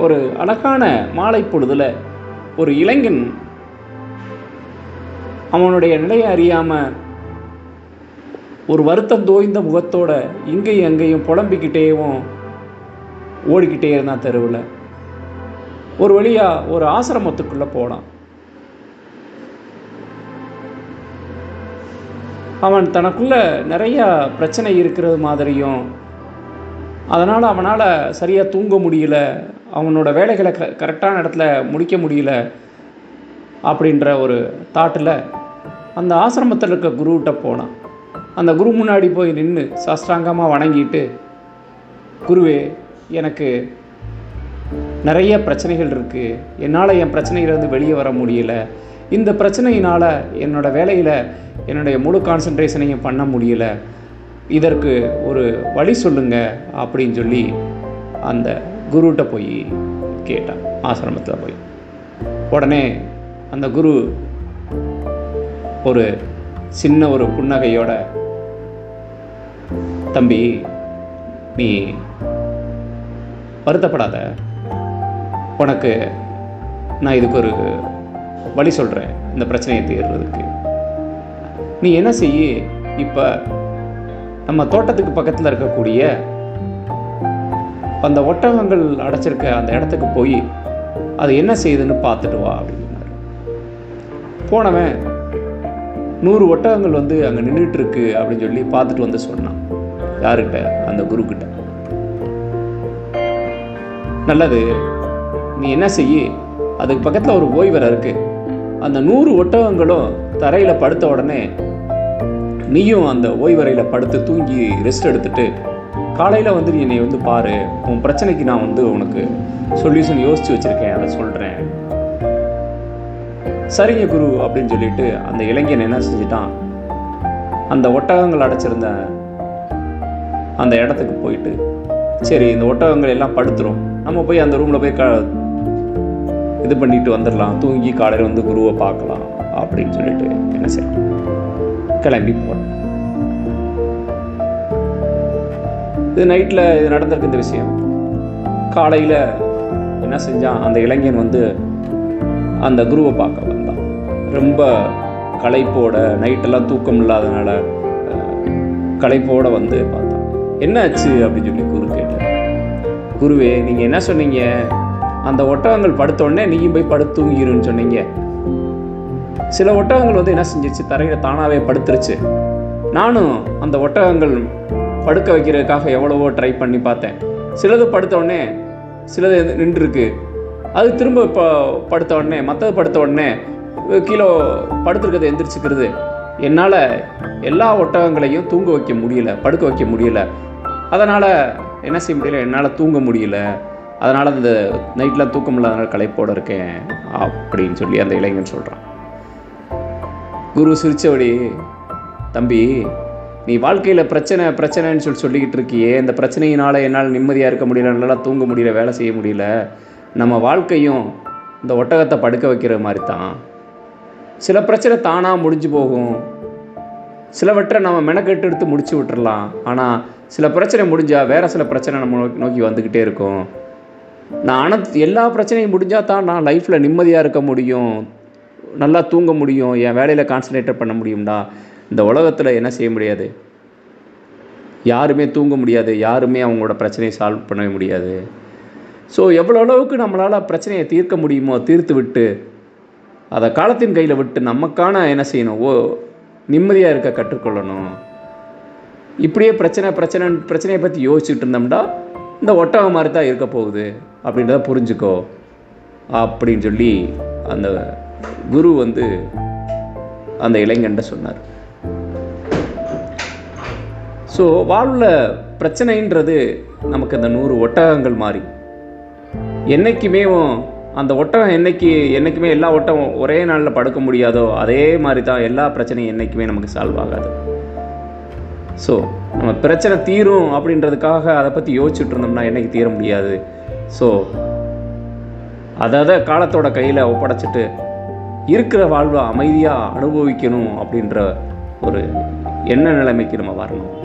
ஒரு அழகான மாலை பொழுதுல ஒரு இளைஞன் அவனுடைய நிலையை அறியாமல் ஒரு வருத்தம் தோய்ந்த முகத்தோட இங்கேயும் அங்கேயும் புலம்பிக்கிட்டேவும் ஓடிக்கிட்டே இருந்தான் தெருவில். ஒரு வழியாக ஒரு ஆசிரமத்துக்குள்ளே போனான். அவன் தனக்குள்ள நிறையா பிரச்சனை இருக்கிறது மாதிரியும் அதனால் அவனால் சரியாக தூங்க முடியல அவனோட வேலைகளை க கரெக்டான இடத்துல முடிக்க முடியல அப்படின்ற ஒரு தாட்டில் அந்த ஆசிரமத்தில் இருக்க குருக்கிட்ட போனான். அந்த குரு முன்னாடி போய் நின்று சாஷ்டாங்கமாக வணங்கிட்டு குருவே எனக்கு நிறைய பிரச்சனைகள் இருக்குது என்னால் என் பிரச்சனையிலேருந்து வெளியே வர முடியல. இந்த பிரச்சனையினால் என்னோடய வேலையில் என்னுடைய முழு கான்சன்ட்ரேஷனையும் பண்ண முடியல. இதற்கு ஒரு வழி சொல்லுங்க அப்படின்னு சொல்லி அந்த குருகிட்ட போய் கேட்டான் ஆசிரமத்தில் போய். உடனே அந்த குரு ஒரு சின்ன ஒரு புன்னகையோட தம்பி நீ வருத்தப்படாத. உனக்கு நான் இதுக்கு ஒரு வழி சொல்கிறேன் இந்த பிரச்சனையை தீர்றதுக்கு. நீ என்ன செய்ய? இப்போ நம்ம தோட்டத்துக்கு பக்கத்தில் இருக்கக்கூடிய அந்த ஒட்டகங்கள் அடைச்சிருக்க அந்த இடத்துக்கு போய் அது என்ன செய்யுதுன்னு பார்த்துட்டு வா அப்படின்னாரு போனவன் நூறு ஒட்டகங்கள் வந்து அங்கே நின்றுட்டு இருக்கு அப்படின்னு சொல்லி பார்த்துட்டு வந்து சொன்னான். யாருக்கிட்ட அந்த குருக்கிட்ட. நல்லது நீ என்ன செய்ய? அதுக்கு பக்கத்தில் ஒரு ஓய்வரை இருக்கு. அந்த நூறு ஒட்டகங்களும் தரையில் படுத்த உடனே நீயும் அந்த ஓய்வறையில் படுத்து தூங்கி ரெஸ்ட் எடுத்துட்டு காலையில் வந்து நீ என்னை வந்து பாரு. உன் பிரச்சனைக்கு நான் வந்து உனக்கு சொல்யூஷன் யோசித்து வச்சுருக்கேன். அதை சொல்கிறேன் சரிங்க குரு அப்படின்னு சொல்லிட்டு அந்த இளைஞன் என்ன செஞ்சிட்டான்? அந்த ஒட்டகங்கள் அடைச்சிருந்த அந்த இடத்துக்கு போயிட்டு சரி இந்த ஒட்டகங்கள் எல்லாம் படுத்துரும். நம்ம போய் அந்த ரூமில் போய் க இது பண்ணிட்டு வந்துடலாம். தூங்கி காலையில் வந்து குருவை பார்க்கலாம் அப்படின்னு சொல்லிட்டு என்ன செய்யலாம் கிளம்பி போகிறேன் இது நைட்டில் இது நடந்திருக்கு இந்த விஷயம். காலையில் என்ன செஞ்சான்? அந்த இளைஞன் வந்து அந்த குருவை பார்க்க வந்தான். ரொம்ப களைப்போட நைட்டெல்லாம் தூக்கம் இல்லாதனால களைப்போட வந்து பார்த்தான். என்ன ஆச்சு அப்படின்னு சொல்லி குரு கேட்டார். குருவே நீங்கள் என்ன சொன்னீங்க? அந்த ஒட்டகங்கள் படுத்த உடனே நீயும் போய் படுத்து தூங்கிருன்னு சொன்னீங்க. சில ஒட்டகங்கள் வந்து என்ன செஞ்சிச்சு? தரையில் தானாகவே படுத்துருச்சு. நானும் அந்த ஒட்டகங்கள் படுக்க வைக்கிறதுக்காக எவ்வளவோ ட்ரை பண்ணி பார்த்தேன். சிலது படுத்த உடனே சிலது நின்றுருக்கு. அது திரும்ப இப்போ படுத்த உடனே மற்றது படுத்த உடனே கீழே படுத்துருக்கிறது எந்திரிச்சுக்கிறது. என்னால் எல்லா ஒட்டகங்களையும் தூங்க வைக்க முடியல படுக்க வைக்க முடியல. அதனால் என்ன செய்ய முடியல? என்னால் தூங்க முடியல. அதனால் அந்த நைட்லாம் தூக்கம் இல்லாதனால களைப்போட இருக்கேன் அப்படின்னு சொல்லி அந்த இளைஞன் சொல்கிறான் குரு சிரித்தபடி தம்பி நீ வாழ்க்கையில் பிரச்சனை பிரச்சனைன்னு சொல்லி சொல்லிக்கிட்டு இருக்கியே இந்த பிரச்சனையினால் என்னால் நிம்மதியாக இருக்க முடியல நல்லா தூங்க முடியல வேலை செய்ய முடியல நம்ம வாழ்க்கையும் இந்த ஒட்டகத்தை படுக்க வைக்கிற மாதிரி தான் சில பிரச்சனை தானாக முடிஞ்சு போகும். சிலவற்றை நம்ம மெனக்கெட்டு எடுத்து முடிச்சு விட்டுறலாம். ஆனால் சில பிரச்சனை முடிஞ்சால் வேறு சில பிரச்சனை நம்ம நோக்கி நோக்கி வந்துக்கிட்டே இருக்கும். நான் அனைத்து எல்லா பிரச்சனையும் முடிஞ்சால் தான் நான் லைஃப்பில் நிம்மதியாக இருக்க முடியும். நல்லா தூங்க முடியும். என் வேலையில் கான்சன்ட்ரேட் பண்ண முடியும்டா. இந்த உலகத்தில் என்ன செய்ய முடியாது? யாருமே தூங்க முடியாது. யாருமே அவங்களோட பிரச்சனையை சால்வ் பண்ண முடியாது. ஸோ எவ்வளோ அளவுக்கு நம்மளால் பிரச்சனையை தீர்க்க முடியுமோ தீர்த்து விட்டு அதை காலத்தின் கையில் விட்டு நமக்கான என்ன செய்யணும்? ஓ நிம்மதியாக இருக்க கற்றுக்கொள்ளணும். இப்படியே பிரச்சனை பிரச்சனை பிரச்சனையை பற்றி யோசிச்சுட்டு இருந்தோம்னா இந்த ஒட்டகம் மாதிரி தான் இருக்க போகுது. அப்படின்றத புரிஞ்சுக்கோ. அப்படின்னு சொல்லி அந்த குரு வந்து அந்த இளைஞன்ட்ட சொன்னார். ஸோ வாழ்வில் பிரச்சனைன்றது நமக்கு அந்த நூறு ஒட்டகங்கள் மாதிரி என்றைக்குமே அந்த ஒட்டகம் என்னைக்கு என்றைக்குமே எல்லா ஒட்டகம் ஒரே நாளில் படுக்க முடியாதோ அதே மாதிரி தான் எல்லா பிரச்சனையும் என்றைக்குமே நமக்கு சால்வ் ஆகாது. ஸோ நம்ம பிரச்சனை தீரும் அப்படின்றதுக்காக அதை பற்றி யோசிச்சுட்டு இருந்தோம்னா என்னைக்கு தீர முடியாது. ஸோ அதை அதை காலத்தோட கையில் ஒப்படைச்சிட்டு இருக்கிற வாழ்வை அமைதியாக அனுபவிக்கணும் அப்படின்ற ஒரு எண்ண நிலைமைக்கு நம்ம வரணும்.